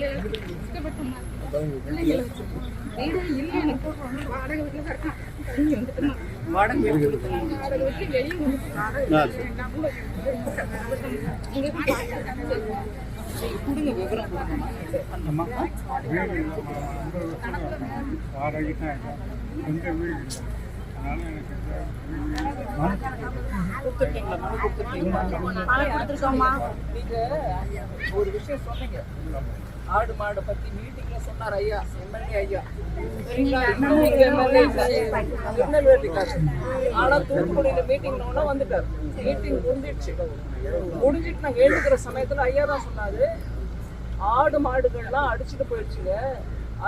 பிள்ளைகளுக்கு கஷ்டப்பட்டோம்மா பிள்ளைங்களை வீடு இல்லை எனக்கு வாடகை வீட்டில் வந்துட்டுமா வாடகை வாடகை வீட்டில் வெளியே வாடகை கொடுங்க விவரம் ஒரு விஷயம் சொன்னீங்க ஆடு மாடை பத்தி மீட்டிங்ல சொன்னார் ஐயா எம்எல்ஏ ஐயா. சரிங்களா எம்எல்ஏ திருநெல்வேலிக்காரர் ஆனா தூத்துக்குடியில மீட்டிங் ஒண்ணா வந்துட்டார். மீட்டிங் முடிஞ்சிடுச்சு. முடிஞ்சிட்டு நாங்க எழுதுகிற சமயத்துல ஐயா தான் சொன்னாரு ஆடு மாடுகள்லாம் அடிச்சுட்டு போயிடுச்சுங்க.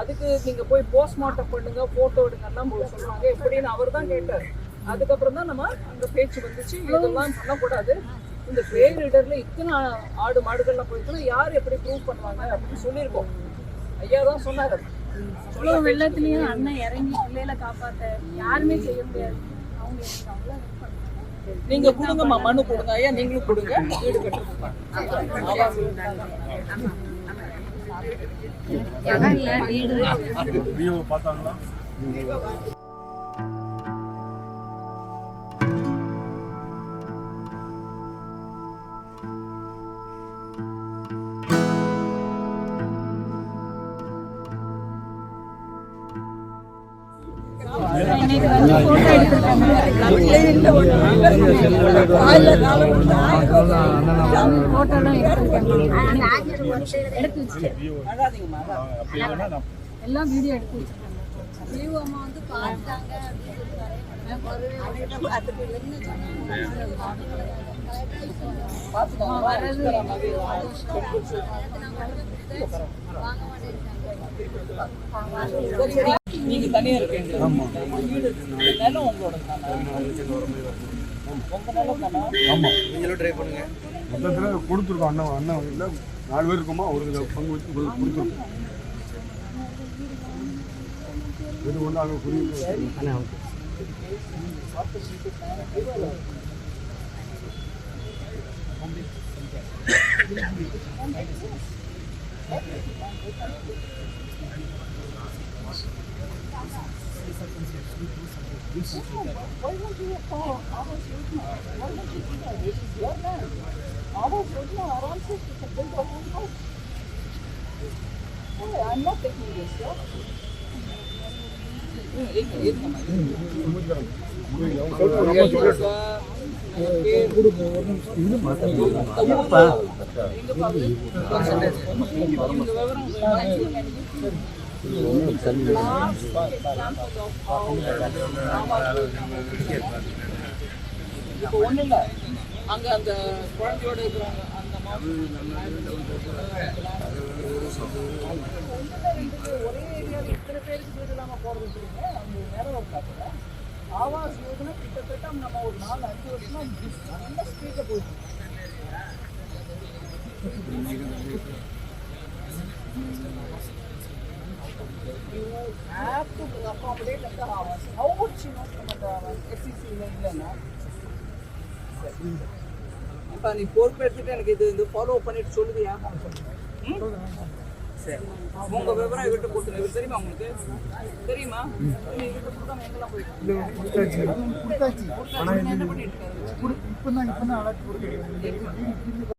அதுக்கு நீங்க போய் போஸ்ட்மார்ட்டம் பண்ணுங்க போட்டோ எடுங்கலாம் சொல்றாங்க எப்படின்னு அவர் தான் கேட்டார். அதுக்கப்புறம் தான் நம்ம அங்க பேச்சு வந்துச்சு. இதெல்லாம் பண்ணக்கூடாது. இந்த பேரிடர்ல இத்தனை ஆ- ஆடு மாடுகள்லாம் போயிருக்குன்னா யார் எப்படி ப்ரூவ் பண்ணுவாங்க அப்படின்னு சொல்லியிருக்கோம் ஐயா தான் சொன்னாரு இவ்வளோ வெள்ளத்துலயும் அண்ணன் இறங்கி பிள்ளைகளை காப்பாத்த யாருமே செய்ய முடியாது அவங்க எனக்கு அவ்வளோ. நீங்க கொடுங்கம்மா மனு கொடுங்க ஐயா நீங்களும் கொடுங்க வீடு ஆவாஸ் வீடியோவை பார்த்தாங்களா இன்னைக்கு வந்து photo எடுத்திருக்காங்க. எடுத்து வச்சுட்டு அழாதீங்கம்மா அப்படி இல்லைன்னா நான் எல்லாம் வீடியோ எடுத்து நீங்க தனியா இருக்கீங்க. இருக்கு. நிலம் உங்களோட தானா? உங்க நிலம் தானா? மொத்தத்தில் கொடுத்துருக்கோம். அண்ணன் அண்ணன் இல்லை நாலு பேர் இருக்கோமா? ஒரு பங்கு வச்சு உங்களுக்கு கொடுத்துருக்கோம். இது ஒன்று அங்கே புரியுது I'm not taking this, yeah? Thank you. இப்போ ஒண்ணும் இல்ல அங்க அந்த குழந்தையோட இருக்கிறாங்க அந்த மாவு ஒரே ஏரியாவில் இத்தனை பேருக்கு வீடு இல்லாமல் போறது சொல்லுங்க அந்த நேரம் இருக்காங்க ஆவாஸ் யோஜனா கிட்டத்தட்ட நம்ம ஒரு நாலு அஞ்சு வருஷமா நல்ல ஸ்பீட்ல போயிட்டு You have to accommodate at the house. How would she know about the SEC இல்லைன்னா அப்ப நீ பொறுப்பு எடுத்துட்டு எனக்கு இது இது ஃபாலோ பண்ணிட்டு சொல்லுவியா ம்? சரி உங்க விவரம் இவர்கிட்ட கொடுத்துருங்க இவர் தெரியுமா உங்களுக்கு தெரியுமா இவர்கிட்ட கொடுக்காம எங்கெல்லாம் போயிட்டு என்ன பண்ணிட்டு இருக்காரு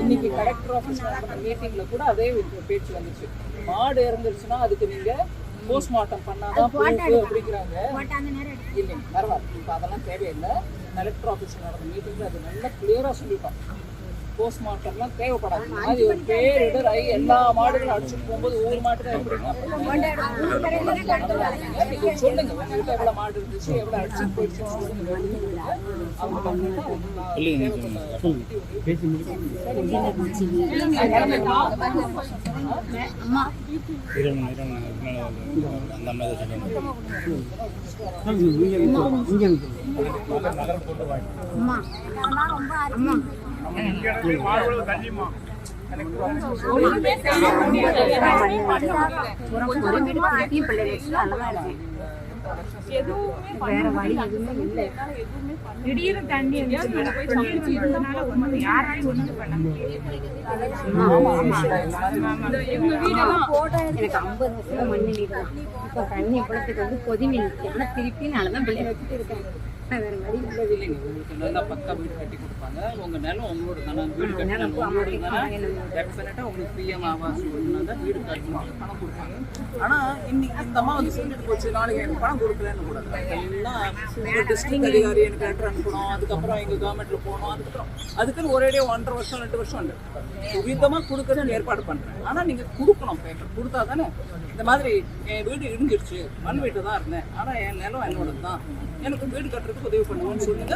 இன்னைக்கு கலெக்டர் ஆஃபீஸ் நடந்த மீட்டிங்ல கூட அதே பேச்சு வந்துச்சு. மாடு இறந்துருச்சுன்னா அதுக்கு நீங்க போஸ்ட்மார்ட்டம் பண்ணாதான் proof அப்படிங்கிறாங்க. இல்லைங்க பரவாயில்ல. இப்போ அதெல்லாம் தேவையில்லை. கலெக்டர் ஆஃபீஸ் நடந்த மீட்டிங்ல அது நல்லா கிளியரா சொல்லிட்டோம். போஸ்ட்மார்ட்டம்லாம் தேவைப்படாது மாதிரி ஒரு பேரிடர் ஆகி எல்லா மாடுகளும் அடிச்சுட்டு போகும்போது ஒவ்வொரு மாட்டுக்கும் எப்படி நீங்க சொல்லுங்க உங்ககிட்ட எவ்வளவு மாடு இருந்துச்சு எவ்வளவு அடிச்சுட்டு போயிடுச்சு சொல்லுங்க. அவங்க பண்ணிட்டா வேற வழி எதுவுமே இல்லை திடீர்னு தண்ணி இருந்துச்சு ஒண்ணு யாராலையும் பண்ண எனக்கு ஐம்பது வருஷம் மண்ணு நீர் தான். தண்ணி குளத்துக்கு வந்து கொதி மீன் ஆனா திருப்பி நான் தான் வச்சுட்டு இருக்கேன். வேற வழி இல்லைங்க உங்களுக்கு நல்லா பக்கா வீடு கட்டி கொடுப்பாங்க உங்கள் நிலம் உங்களோட தானே வீடு கட்டினா உங்களோட தானே டெஃபினட்டா உங்களுக்கு பிஎம் ஆவாஸ் ஒன்று தான் வீடு கட்டணும் பணம் கொடுப்பாங்க ஆனால் இன்னைக்கு இந்த அம்மா வந்து சொல்லிட்டு போச்சு நாளைக்கு எனக்கு பணம் கொடுக்கலன்னு கூடாது எல்லாம் உங்க டிஸ்ட்ரிக்ட் அதிகாரி எனக்கு லெட்டர் அனுப்பணும் அதுக்கப்புறம் எங்க கவர்மெண்ட்ல போகணும் அதுக்கப்புறம் அதுக்குன்னு ஒரேடியே ஒன்றரை வருஷம் ரெண்டு வருஷம் உண்டு சுவிதமா கொடுக்கறதுன்னு ஏற்பாடு பண்ணுறேன் ஆனால் நீங்கள் கொடுக்கணும் பேப்பர் கொடுத்தா தானே இந்த மாதிரி என் வீடு இடிஞ்சிருச்சு மண் வீட்டு தான் இருந்தேன் ஆனால் என் நிலம் என்னோடது தான் எனக்கு வீடு கட்டுறதுக்கு உதவி பண்ணுவோம்னு சொல்லுங்க.